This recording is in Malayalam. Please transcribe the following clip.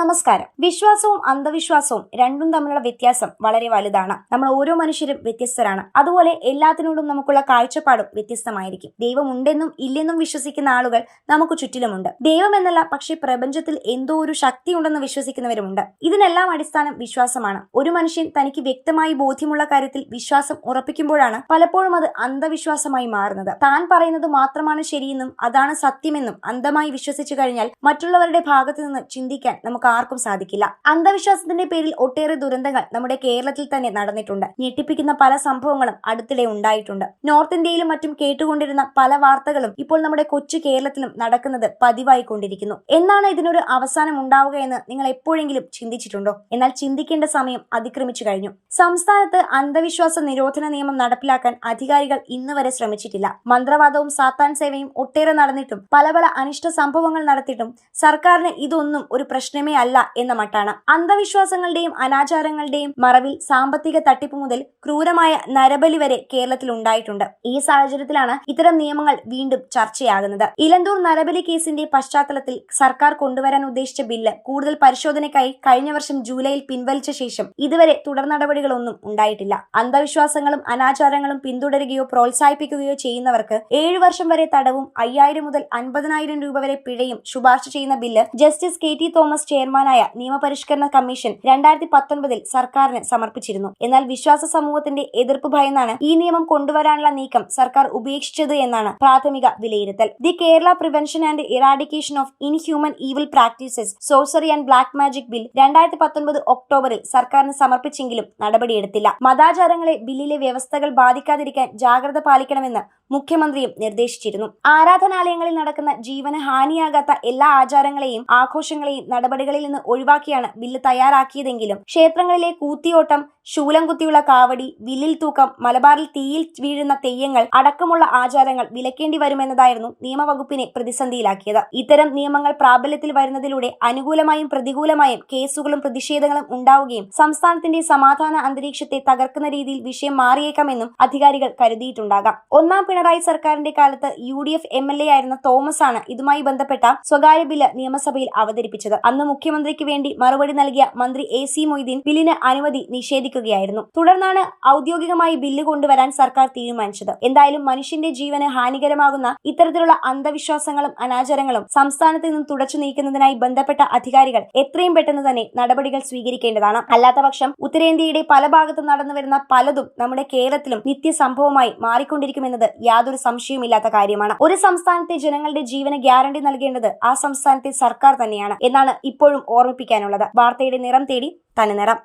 നമസ്കാരം. വിശ്വാസവും അന്ധവിശ്വാസവും രണ്ടും തമ്മിലുള്ള വ്യത്യാസം വളരെ വലുതാണ്. നമ്മൾ ഓരോ മനുഷ്യരും വ്യത്യസ്തരാണ്. അതുപോലെ എല്ലാത്തിനോടും നമുക്കുള്ള കാഴ്ചപ്പാടും വ്യത്യസ്തമായിരിക്കും. ദൈവം ഉണ്ടെന്നും ഇല്ലെന്നും വിശ്വസിക്കുന്ന ആളുകൾ നമുക്ക് ചുറ്റിലുമുണ്ട്. ദൈവം എന്നല്ല പക്ഷേ പ്രപഞ്ചത്തിൽ എന്തോ ഒരു ശക്തി ഉണ്ടെന്ന് വിശ്വസിക്കുന്നവരുമുണ്ട്. ഇതിനെല്ലാം അടിസ്ഥാനം വിശ്വാസമാണ്. ഒരു മനുഷ്യൻ തനിക്ക് വ്യക്തമായി ബോധ്യമുള്ള കാര്യത്തിൽ വിശ്വാസം ഉറപ്പിക്കുമ്പോഴാണ് പലപ്പോഴും അത് അന്ധവിശ്വാസമായി മാറുന്നത്. താൻ പറയുന്നത് മാത്രമാണ് ശരിയെന്നും അതാണ് സത്യമെന്നും അന്ധമായി വിശ്വസിച്ചു കഴിഞ്ഞാൽ മറ്റുള്ളവരുടെ ഭാഗത്തു നിന്ന് ചിന്തിക്കാൻ നമുക്ക് ആർക്കും സാധിക്കില്ല. അന്ധവിശ്വാസത്തിന്റെ പേരിൽ ഒട്ടേറെ ദുരന്തങ്ങൾ നമ്മുടെ കേരളത്തിൽ തന്നെ നടന്നിട്ടുണ്ട്. ഞെട്ടിപ്പിക്കുന്ന പല സംഭവങ്ങളും അടുത്തിടെ ഉണ്ടായിട്ടുണ്ട്. നോർത്ത് ഇന്ത്യയിലും മറ്റും കേട്ടുകൊണ്ടിരുന്ന പല വാർത്തകളും ഇപ്പോൾ നമ്മുടെ കൊച്ചു കേരളത്തിലും നടക്കുന്നത് പതിവായി കൊണ്ടിരിക്കുന്നു എന്നാണ് ഇതിനൊരു അവസാനം ഉണ്ടാവുക എന്ന് നിങ്ങൾ എപ്പോഴെങ്കിലും ചിന്തിച്ചിട്ടുണ്ടോ? എന്നാൽ ചിന്തിക്കേണ്ട സമയം അതിക്രമിച്ചു കഴിഞ്ഞു. സംസ്ഥാനത്ത് അന്ധവിശ്വാസ നിരോധന നിയമം നടപ്പിലാക്കാൻ അധികാരികൾ ഇന്ന് വരെ ശ്രമിച്ചിട്ടില്ല. മന്ത്രവാദവും സാത്താൻ സേവയും ഒട്ടേറെ നടന്നിട്ടും പല പല അനിഷ്ട സംഭവങ്ങൾ നടത്തിയിട്ടും സർക്കാരിന് ഇതൊന്നും ഒരു പ്രശ്നമേ അല്ല എന്ന മട്ടാണ്. അന്ധവിശ്വാസങ്ങളുടെയും അനാചാരങ്ങളുടെയും മറവിൽ സാമ്പത്തിക തട്ടിപ്പ് മുതൽ ക്രൂരമായ നരബലി വരെ കേരളത്തിൽ ഉണ്ടായിട്ടുണ്ട്. ഈ സാഹചര്യത്തിലാണ് ഇത്തരം നിയമങ്ങൾ വീണ്ടും ചർച്ചയാകുന്നത്. ഇലന്തൂർ നരബലി കേസിന്റെ പശ്ചാത്തലത്തിൽ സർക്കാർ കൊണ്ടുവരാൻ ഉദ്ദേശിച്ച ബില്ല് കൂടുതൽ പരിശോധനയ്ക്കായി കഴിഞ്ഞ വർഷം ജൂലൈയിൽ പിൻവലിച്ച ശേഷം ഇതുവരെ തുടർ നടപടികളൊന്നും ഉണ്ടായിട്ടില്ല. അന്ധവിശ്വാസങ്ങളും അനാചാരങ്ങളും പിന്തുടരുകയോ പ്രോത്സാഹിപ്പിക്കുകയോ ചെയ്യുന്നവർക്ക് ഏഴു വർഷം വരെ തടവും അയ്യായിരം മുതൽ അൻപതിനായിരം രൂപ വരെ പിഴയും ശുപാർശ ചെയ്യുന്ന bill justice K T Thomas ചെയർമാനായ നിയമപരിഷ്കരണ കമ്മീഷൻ രണ്ടായിരത്തി പത്തൊൻപതിൽ സർക്കാരിന് സമർപ്പിച്ചിരുന്നു. എന്നാൽ വിശ്വാസ സമൂഹത്തിന്റെ എതിർപ്പ് ഭയന്നാണ് ഈ നിയമം കൊണ്ടുവരാനുള്ള നീക്കം സർക്കാർ ഉപേക്ഷിച്ചത് എന്നാണ് പ്രാഥമിക വിലയിരുത്തൽ. The Kerala prevention and eradication of inhuman evil practices sorcery and black magic bill രണ്ടായിരത്തി പത്തൊൻപത് ഒക്ടോബറിൽ സർക്കാരിന് സമർപ്പിച്ചെങ്കിലും നടപടിയെടുത്തില്ല. മതാചാരങ്ങളെ ബില്ലിലെ വ്യവസ്ഥകൾ ബാധിക്കാതിരിക്കാൻ ജാഗ്രത പാലിക്കണമെന്ന് മുഖ്യമന്ത്രിയും നിർദ്ദേശിച്ചിരുന്നു. ആരാധനാലയങ്ങളിൽ നടക്കുന്ന ജീവന് ഹാനിയാകാത്ത എല്ലാ ആചാരങ്ങളെയും ആഘോഷങ്ങളെയും നടപടികളിൽ നിന്ന് ഒഴിവാക്കിയാണ് ബില്ല് തയ്യാറാക്കിയതെങ്കിലും ക്ഷേത്രങ്ങളിലെ കൂത്തിയോട്ടം ശൂലം കുത്തിയുള്ള കാവടി വില്ലിൽ തൂക്കം മലബാറിൽ തീയിൽ വീഴുന്ന തെയ്യങ്ങൾ അടക്കമുള്ള ആചാരങ്ങൾ വിലക്കേണ്ടി വരുമെന്നതായിരുന്നു നിയമവകുപ്പിനെ പ്രതിസന്ധിയിലാക്കിയത്. ഇത്തരം നിയമങ്ങൾ പ്രാബല്യത്തിൽ വരുന്നതിലൂടെ അനുകൂലമായും പ്രതികൂലമായും കേസുകളും പ്രതിഷേധങ്ങളും ഉണ്ടാവുകയും സംസ്ഥാനത്തിന്റെ സമാധാന അന്തരീക്ഷത്തെ തകർക്കുന്ന രീതിയിൽ വിഷയം മാറിയേക്കാമെന്നും അധികാരികൾ കരുതിയിട്ടുണ്ടാകാം. ഒന്നാം പിണറായി സർക്കാരിന്റെ കാലത്ത് U D F M L A ആയിരുന്ന തോമസ് ആണ് ഇതുമായി ബന്ധപ്പെട്ട സ്വകാര്യ ബില്ല് നിയമസഭയിൽ അവതരിപ്പിച്ചത്. അന്ന് മുഖ്യമന്ത്രിക്ക് വേണ്ടി മറുപടി നൽകിയ മന്ത്രി എ സി മൊയ്തീൻ ബില്ലിന് അനുമതി നിഷേധിക്കുകയായിരുന്നു തുടർന്നാണ് ഔദ്യോഗികമായി ബില്ല് കൊണ്ടുവരാൻ സർക്കാർ തീരുമാനിച്ചത്. എന്തായാലും മനുഷ്യന്റെ ജീവന് ഹാനികരമാകുന്ന ഇത്തരത്തിലുള്ള അന്ധവിശ്വാസങ്ങളും അനാചാരങ്ങളും സംസ്ഥാനത്ത് നിന്നും തുടച്ചു നീക്കുന്നതിനായി ബന്ധപ്പെട്ട അധികാരികൾ എത്രയും പെട്ടെന്ന് തന്നെ നടപടികൾ സ്വീകരിക്കേണ്ടതാണ്. അല്ലാത്തപക്ഷം ഉത്തരേന്ത്യയുടെ പല ഭാഗത്തും നടന്നുവരുന്ന പലതും നമ്മുടെ കേരളത്തിലും നിത്യസംഭവമായി മാറിക്കൊണ്ടിരിക്കുമെന്നത് യാതൊരു സംശയവുമില്ലാത്ത കാര്യമാണ്. ഒരു സംസ്ഥാനത്തെ ജനങ്ങളുടെ ജീവന് ഗ്യാരണ്ടി നൽകേണ്ടത് ആ സംസ്ഥാനത്തെ സർക്കാർ തന്നെയാണ് എന്നാണ് ഇപ്പോഴും ഓർമ്മിപ്പിക്കാനുള്ളത്. വാർത്തയുടെ നിറം തേടി തന്നെ നിറം